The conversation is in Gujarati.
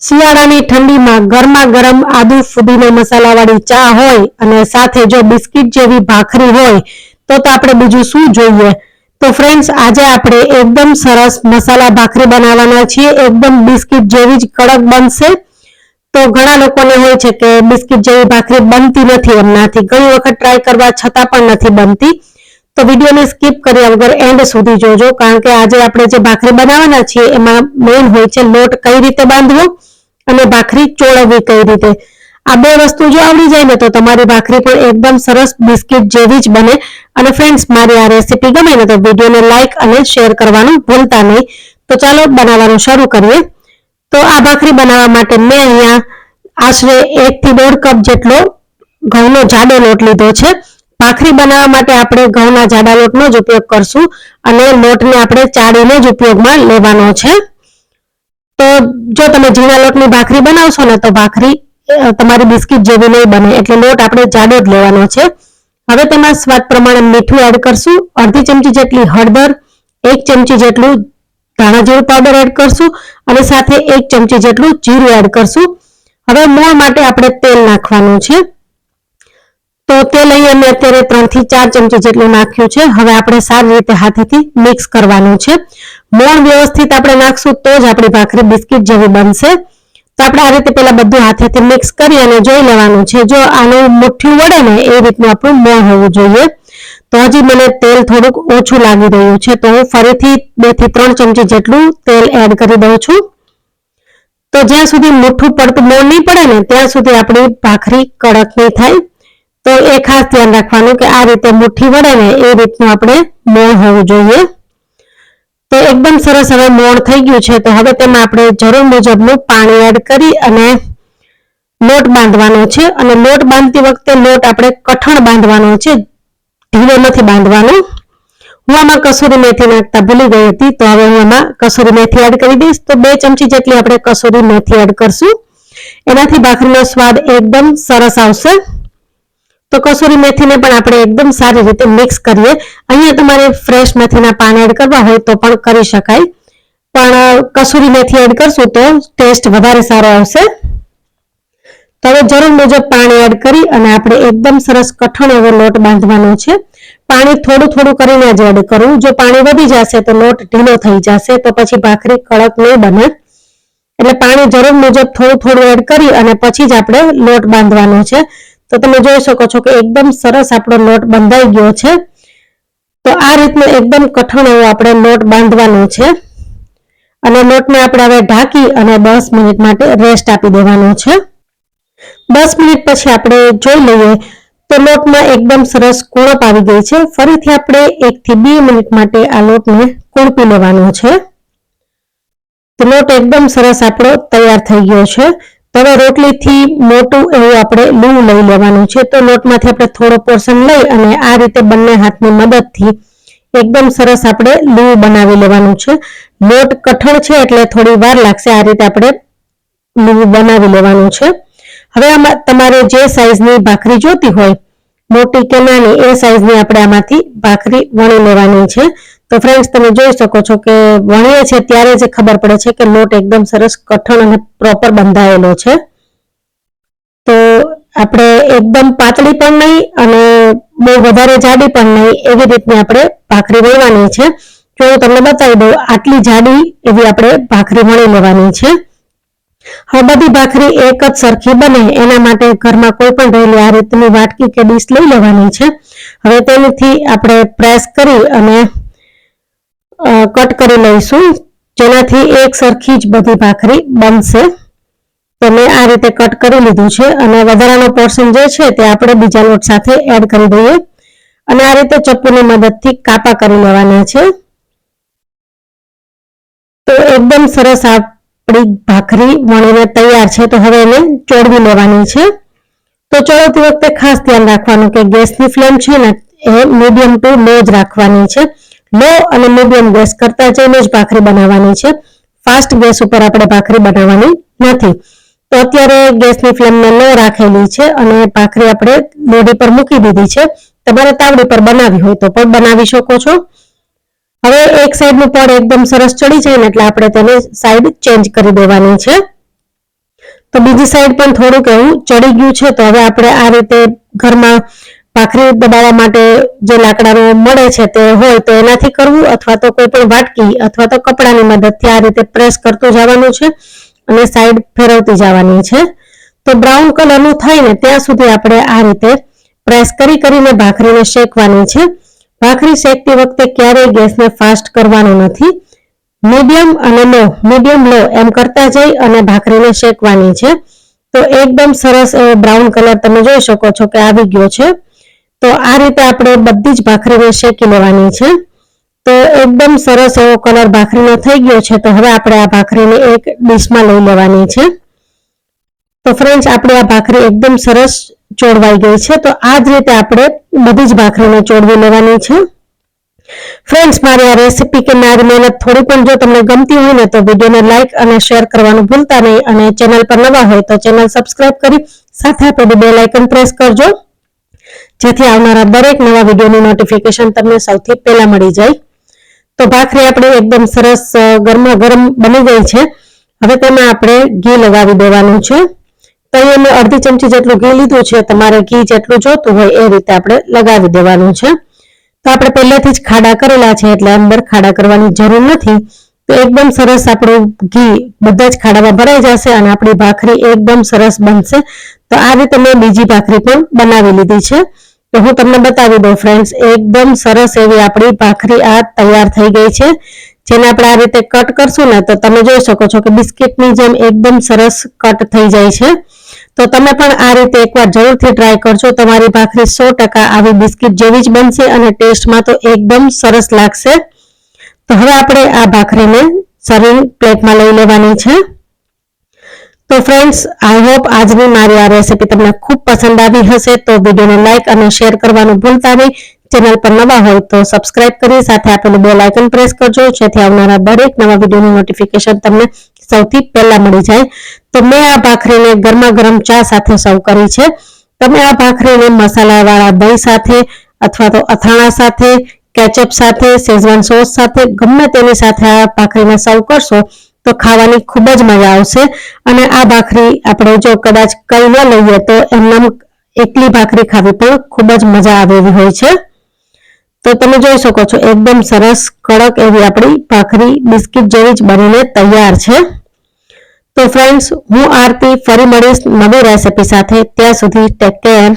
શિયાળાની ઠંડીમાં ગરમા ગરમ આદુ ફુદીનો મસાલાવાળી ચા હોય અને સાથે જો બિસ્કિટ જેવી ભાખરી હોય, તો તો આપણે બીજું શું જોઈએ? તો ફ્રેન્ડ્સ આજે આપણે એકદમ સરસ મસાલા ભાખરી બનાવવાના છીએ. એકદમ બિસ્કિટ જેવી જ કડક બનશે. તો ઘણા લોકોને હોય છે કે બિસ્કિટ જેવી ભાખરી બનતી નથી એમનાથી. ઘણી વખત ટ્રાય કરવા છતાં પણ નથી બનતી. તો વિડીયોને સ્કીપ કર્યા વગર એન્ડ સુધી જોજો, કારણ કે આજે આપણે જે ભાખરી બનાવવાના છીએ, એમાં મેઇન હોય છે લોટ કઈ રીતે બાંધવો ભાખરી ચોળવવી કઈ રીતે? આ બે વસ્તુ જો આવડી જાય ને તો તમારી ભાખરી પણ એકદમ સરસ બિસ્કિટ જેવી જ બને. અને ફ્રેન્ડ્સ મારી આ રેસીપી ગમે ને તો વિડીયોને લાઇક અને શેર કરવાનું ભૂલતા નહીં. તો ચાલો બનાવવાનું શરૂ કરીએ. તો આ ભાખરી બનાવવા માટે મેં અહીંયા આશરે એક થી દોઢ કપ જેટલો ઘઉંનો જાડો લોટ લીધો છે. ભાખરી બનાવવા માટે આપણે ઘઉંના જાડા લોટનો જ ઉપયોગ કરશું અને લોટને આપણે ચાળીને જ ઉપયોગમાં લેવાનો છે. તો જો તમે ઝીણા લોટની ભાખરી બનાવશો ને, તો ભાખરી તમારી બિસ્કિટ જેવી નહીં બને. એટલે લોટ આપણે જાડો જ લેવાનો છે. હવે તેમાં સ્વાદ પ્રમાણે મીઠું એડ કરશું. અડધી ચમચી જેટલી હળદર, એક ચમચી જેટલું ધાણા જીરું પાવડર એડ કરશું અને સાથે એક ચમચી જેટલું જીરું એડ કરશું. હવે મોણ માટે આપણે તેલ નાખવાનું છે. તો તેલ અહીંયા મેં અત્યારે ત્રણથી ચાર ચમચી જેટલું નાખ્યું છે. હવે આપણે સારી રીતે હાથેથી મિક્સ કરવાનું છે. મોણ વ્યવસ્થિત આપણે નાખશું તો જ આપણી ભાખરી બિસ્કિટ જેવી બનશે. તો આપણે આ રીતે પેલા બધું હાથેથી મિક્સ કરી અને જોઈ લેવાનું છે. જો આનું મુઠ્ઠું વળે ને એ રીતનું આપણું મોણ હોવું જોઈએ. તો હજી મને તેલ થોડુંક ઓછું લાગી રહ્યું છે. તો હું ફરીથી બેથી ત્રણ ચમચી જેટલું તેલ એડ કરી દઉં છું. તો જ્યાં સુધી મુઠ્ઠું પડતું મોણ નહીં પડે ને ત્યાં સુધી આપણી ભાખરી કડક નહીં થાય. તો એ ખાસ ધ્યાન રાખવાનું કે આ રીતે મુઠ્ઠી વળે ને એ રીતનું આપણે મોણ હોવું જોઈએ. તો એકદમ સરસ હવે મોણ થઈ ગયું છે. તો હવે તેમાં આપણે જરૂર મુજબનું પાણી એડ કરી અને લોટ બાંધવાનો છે. અને લોટ બાંધતી વખતે લોટ આપણે કઠણ બાંધવાનો છે. ઢીલો નથી બાંધવાનો. હું આમાં કસૂરી મેથી નાખતા ભૂલી ગઈ હતી. તો હવે હું આમાં કસૂરી મેથી એડ કરી દઈશ. તો બે ચમચી જેટલી આપણે કસૂરી મેથી એડ કરશું. એનાથી ભાખરીનો સ્વાદ એકદમ સરસ આવશે. તો કસૂરી મેથીને પણ આપણે એકદમ સારી રીતે મિક્સ કરીએ. અહીંયા તમારે ફ્રેશ મેથીના પાન એડ કરવા હોય તો પણ કરી શકાય. પણ કસૂરી મેથી એડ કરશું તો ટેસ્ટ વધારે સારો આવશે. તો હવે જરૂર મુજબ પાણી એડ કરી અને આપણે એકદમ સરસ કઠણ એવો લોટ બાંધવાનો છે. પાણી થોડું થોડું કરીને જ એડ કરવું જો પાણી વધી જશે તો લોટ ઢીલો થઈ જશે, તો પછી ભાખરી કડક નહીં બને. એટલે પાણી જરૂર મુજબ થોડું થોડું એડ કરી અને પછી જ આપણે લોટ બાંધવાનો છે. તો તમે જોઈ શકો છો કે એકદમ સરસ આપણો લોટ બંધાઈ ગયો છે. તો આ રીતનો એકદમ કઠણ એવો આપણે લોટ બાંધવાનો છે. અને લોટને આપણે હવે ઢાંકી અને દસ મિનિટ માટે રેસ્ટ આપી દેવાનો છે. દસ મિનિટ પછી આપણે જોઈ લઈએ તો લોટમાં એકદમ સરસ કુણપ આવી ગઈ છે. ફરીથી આપણે એક થી બે મિનિટ માટે આ લોટને કુણપી લેવાનો છે. તો લોટ એકદમ સરસ આપણો તૈયાર થઈ ગયો છે. હવે રોટલીથી મોટું એવું આપણે લૂ લઈ લેવાનું છે. તો લોટમાંથી આપણે થોડો પોર્શન લઈ અને આ રીતે બંને હાથની મદદથી એકદમ સરસ આપણે લૂ બનાવી લેવાનું છે. લોટ કઠણ છે એટલે થોડી વાર લાગશે આ રીતે આપણે લૂ બનાવી લેવાનું છે. હવે આમાં તમારે જે સાઈઝની ભાખરી જોતી હોય, મોટી કે નાની, એ સાઈઝની આપણે આમાંથી ભાખરી વણી લેવાની છે. તો ફ્રેન્ડ્સ તમે જોઈ શકો છો કે વણીએ છે ત્યારે જ ખબર પડે છે કે લોટ એકદમ સરસ કઠણ અને પ્રોપર બંધાયેલો છે. તો આપણે એકદમ પાતળી પણ નહીં અને બહુ વધારે જાડી પણ નહીં એવી રીતની આપણે ભાખરી વણવાની છે. જો હું તમને બતાવી દઉં, આટલી જાડી એવી આપણે ભાખરી વણી લેવાની છે. હવે બધી ભાખરી એક જ સરખી બને, એના માટે ઘરમાં કોઈ પણ રહેલી આ રીતની વાટકી કે ડીશ લઈ લેવાની છે. હવે તેનાથી આપણે પ્રેસ કરી અને કટ કરી લઈશું. જેનાથી એક સરખી જ બધી ભાખરી બનશે. તો મેં આ રીતે કટ કરી લીધું છે અને વધારાનો પોર્શન જે છે તે આપણે બીજા લોટ સાથે એડ કરી દઈએ. અને આ રીતે ચપ્પુની મદદથી કાપા કરી લેવાના છે. તો એકદમ સરસ આપણી ભાખરી વણીને તૈયાર છે. તો હવે એને ચોળવી લેવાની છે. તો ચોળવતી વખતે ખાસ ધ્યાન રાખવાનું કે ગેસની ફ્લેમ છે ને, એ મીડિયમ ટુ લો જ રાખવાની છે. લો અને મીડિયમ ગેસ કરતા જઈને જ ભાખરી બનાવવાની છે. ફાસ્ટ ગેસ ઉપર આપણે ભાખરી બનાવવાની નથી. તો અત્યારે ગેસની ફ્લેમને લો રાખેલી છે અને ભાખરી આપણે મોઢી પર મૂકી દીધી છે. તમારે તાવડી પર બનાવી હોય તો પણ બનાવી શકો છો. હવે એક સાઈડનું પડ એકદમ સરસ ચડી જાય ને એટલે આપણે તેને સાઈડ ચેન્જ કરી દેવાની છે. તો બીજી સાઈડ પણ થોડુંક એવું ચડી ગયું છે તો હવે આપણે આ રીતે ઘરમાં ભાખરી દબાવવા માટે જે લાકડાનું મળે છે તે હોય તો એનાથી કરવું અથવા તો કોઈ પણ વાટકી અથવા તો કપડાની મદદથી આ રીતે પ્રેસ કરતું જવાનું છે અને સાઈડ ફેરવતી જવાની છે. તો બ્રાઉન કલરનું થાય ને ત્યાં સુધી આપણે આ રીતે પ્રેસ કરી કરીને ભાખરીને શેકવાની છે. ભાખરી શેકતી વખતે ક્યારેય ગેસને ફાસ્ટ કરવાનો નથી. મીડિયમ અને લો, મીડિયમ લો એમ કરતા જઈ અને ભાખરીને શેકવાની છે. તો એકદમ સરસ એવો બ્રાઉન કલર તમે જોઈ શકો છો કે આવી ગયો છે. તો આ રીતે આપણે બધી જ ભાખરીને શેકી લેવાની છે. તો એકદમ સરસ એવો કલર ભાખરીનો થઈ ગયો છે. તો હવે આપણે આ ભાખરીને એક ડીશમાં લઈ લેવાની છે. તો ફ્રેન્ડ્સ, આપણે આ ભાખરી એકદમ સરસ ચોડવાઈ ગઈ છે. તો આ જ રીતે આપણે બધી જ ભાખરીને ચોડવી લેવાની છે. ફ્રેન્ડ્સ, મારી આ રેસીપી કે મારી મહેનત થોડી પણ જો તમને ગમતી હોય ને તો વિડીયોને લાઈક અને શેર કરવાનું ભૂલતા નહીં અને ચેનલ પર નવા હોય તો ચેનલ સબસ્ક્રાઇબ કરી સાથે આપણે બે લાઇકન પ્રેસ કરજો. જેથી આવનારા દરેક નવા વિડીયોની નોટિફિકેશન તમને સૌથી પહેલા મળી જાય. તો ભાખરી આપણે એકદમ સરસ ગરમા ગરમ બની ગઈ છે. હવે તેમાં આપણે ઘી લગાવી દેવાનું છે. તો મેં અડધી ચમચી જેટલું ઘી લીધું છે. તમારે ઘી જેટલું જોતું હોય એ રીતે આપણે લગાવી દેવાનું છે. તો આપણે પહેલેથી જ ખાડા કરેલા છે એટલે અંદર ખાડા કરવાની જરૂર નથી. તો એકદમ સરસ આપણું ઘી બધા જ ખાડામાં ભરાઈ જશે અને આપણી ભાખરી એકદમ સરસ બનશે. તો આ રીતે મેં બીજી ભાખરી પણ બનાવી લીધી છે. તો હું તમને બતાવી દઉં ફ્રેન્ડ્સ એકદમ સરસ એવી આપણી ભાખરી આ તૈયાર થઈ ગઈ છે. જેને આપણે આ રીતે કટ કરશું ને, તો તમે જોઈ શકો છો કે બિસ્કિટની જેમ એકદમ સરસ કટ થઈ જાય છે. તો તમે પણ આ રીતે એકવાર જરૂરથી ટ્રાય કરજો. તમારી ભાખરી સો ટકા આવી બિસ્કિટ જેવી જ બનશે અને ટેસ્ટમાં તો એકદમ સરસ લાગશે. તો હવે આપણે આ ભાખરીને સર્વિંગ પ્લેટમાં લઈ લેવાની છે. તો ફ્રેન્ડ્સ આઈ હોપ આજની મારી આ રેસીપી તમને ખૂબ પસંદ આવી હશે. તો વિડીયોને લાઇક અને શેર કરવાનું ભૂલતા નહીં. ચેનલ પર નવા હોય તો સબસ્ક્રાઇબ કરી સાથે આપેલું બેલ આઇકન પ્રેસ કરજો. જેથી આવનારા દરેક નવા વિડીયોનું નોટિફિકેશન તમને સૌથી પહેલા મળી જાય. તો મેં આ ભાખરીને ગરમા ગરમ ચા સાથે સર્વ કરી છે. તમે આ ભાખરીને મસાલાવાળા દહીં સાથે અથવા તો અથાણા સાથે કેચઅપ સાથે શેઝવાન સોસ સાથે ગમે તેની સાથે આ ભાખરીને સર્વ કરશો તો ખાવાની ખૂબ જ મજા આવશે. અને આ ભાખરી આપણે જો કદાચ કઈ લઈએ તો એમનામ એકલી ભાખરી ખાવી પણ ખૂબ જ મજા આવે એવી હોય છે. તો તમે જોઈ શકો છો, એકદમ સરસ, કડક એવી આપણી ભાખરી, બિસ્કિટ જેવી જ બનીને તૈયાર છે. તો ફ્રેન્ડ્સ હું આરતી ફરી મળીશ નવી રેસીપી સાથે. ત્યાં સુધી ટેક કેર